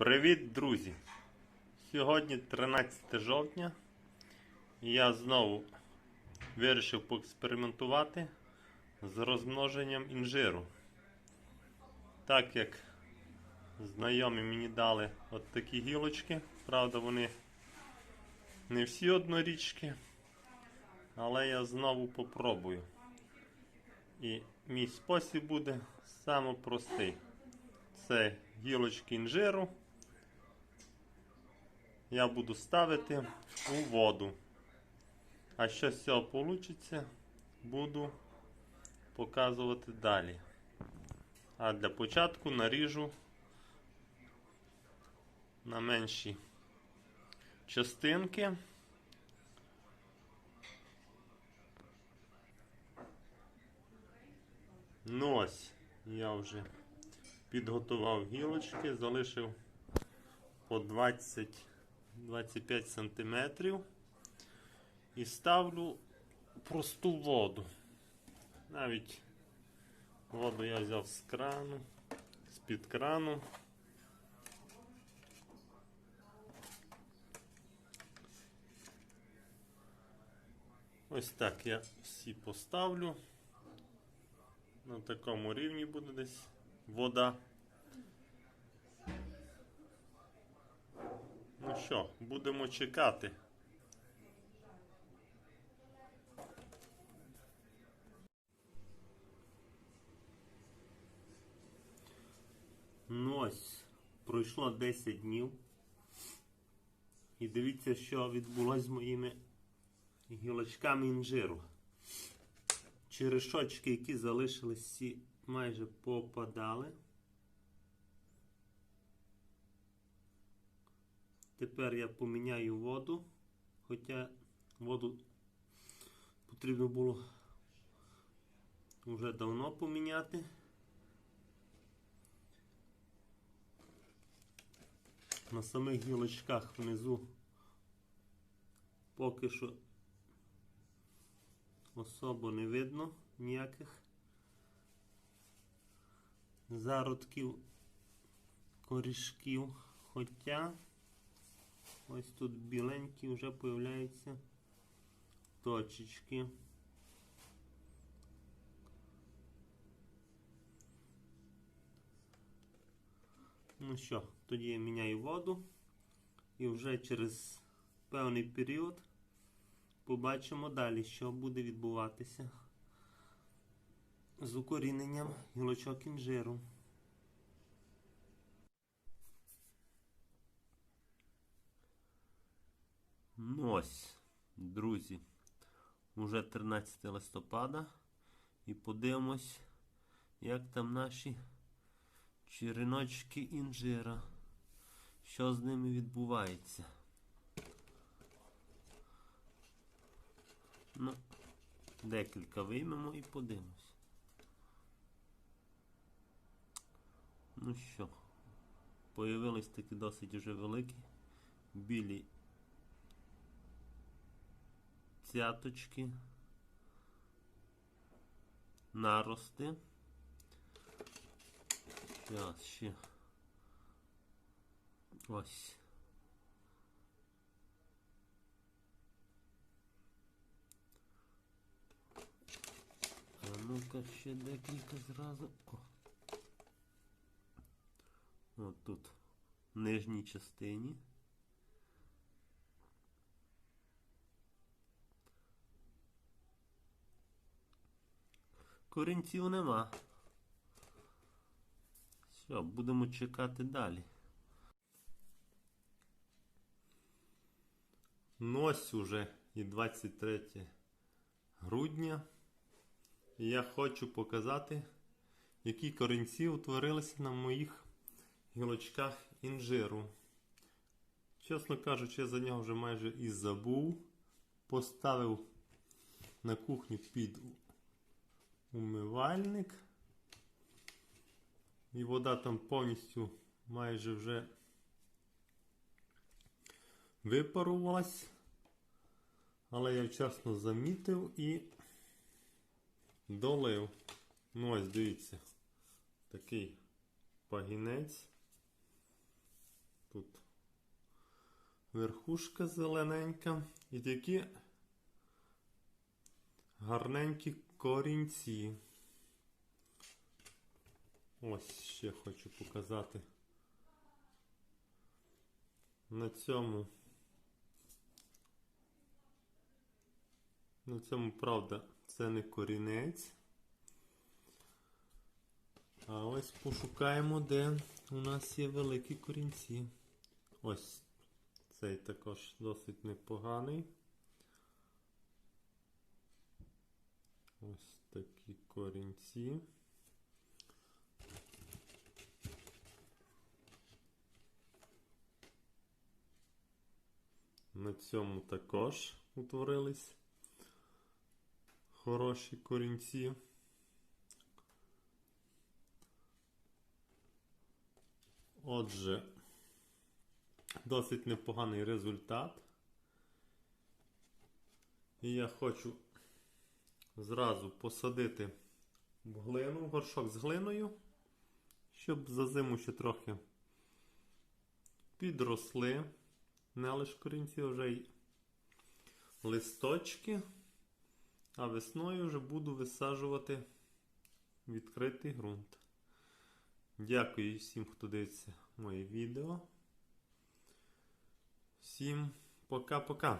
Привіт, друзі! Сьогодні 13 жовтня. Я знову вирішив поекспериментувати з розмноженням інжиру. Так як знайомі мені дали от такі гілочки, правда, вони не всі однорічки, але я знову попробую. І мій спосіб буде саме простий. Це гілочки інжиру. Я буду ставити у воду. А що з цього вийде, буду показувати далі. А для початку наріжу на менші частинки. Ну ось, я вже підготував гілочки, залишив по 20-25 сантиметрів і ставлю просту воду. Навіть воду я взяв з крану, з-під крану. Ось так я всі поставлю. На такому рівні буде десь вода. Що, будемо чекати. Ну ось, пройшло 10 днів. І дивіться, що відбулося з моїми гілочками інжиру. Черешочки, які залишились, всі майже попадали. Тепер я поміняю воду, хоча воду потрібно було вже давно поміняти. На самих гілочках внизу поки що особо не видно ніяких зародків корішків, хоча ось тут біленькі вже появляються точечки. Ну що, тоді я міняю воду і вже через певний період побачимо далі, що буде відбуватися з укоріненням гілочок інжиру. Ну ось, друзі, уже 13 листопада і подивимось, як там наші череночки інжира, що з ними відбувається. Ну, декілька виймемо і подивимось. Ну що, появились такі досить уже великі білі цяточки, нарости. Зараз ще ось. А ну-ка ще декілька зразу. О. От тут в нижній частині. Корінців нема. Все, будемо чекати далі. Ось уже і 23 грудня. І я хочу показати, які корінці утворилися на моїх гілочках інжиру. Чесно кажучи, я за нього вже майже і забув. Поставив на кухню під умивальник. І вода там повністю майже вже випарувалась. Але я вчасно замітив і долив. Ну ось дивіться, такий пагінець. Тут верхушка зелененька і такі гарненькі корінці. Ось ще хочу показати. На цьому. На цьому, правда, це не корінець. А ось пошукаємо, де у нас є великі корінці. Ось цей також досить непоганий. Ось такі корінці. На цьому також утворились хороші корінці. Отже, досить непоганий результат. І я хочу зразу посадити в глину, горшок з глиною, щоб за зиму ще трохи підросли. Не лише корінці, а вже й листочки. А весною вже буду висаджувати відкритий ґрунт. Дякую всім, хто дивиться моє відео. Всім пока-пока.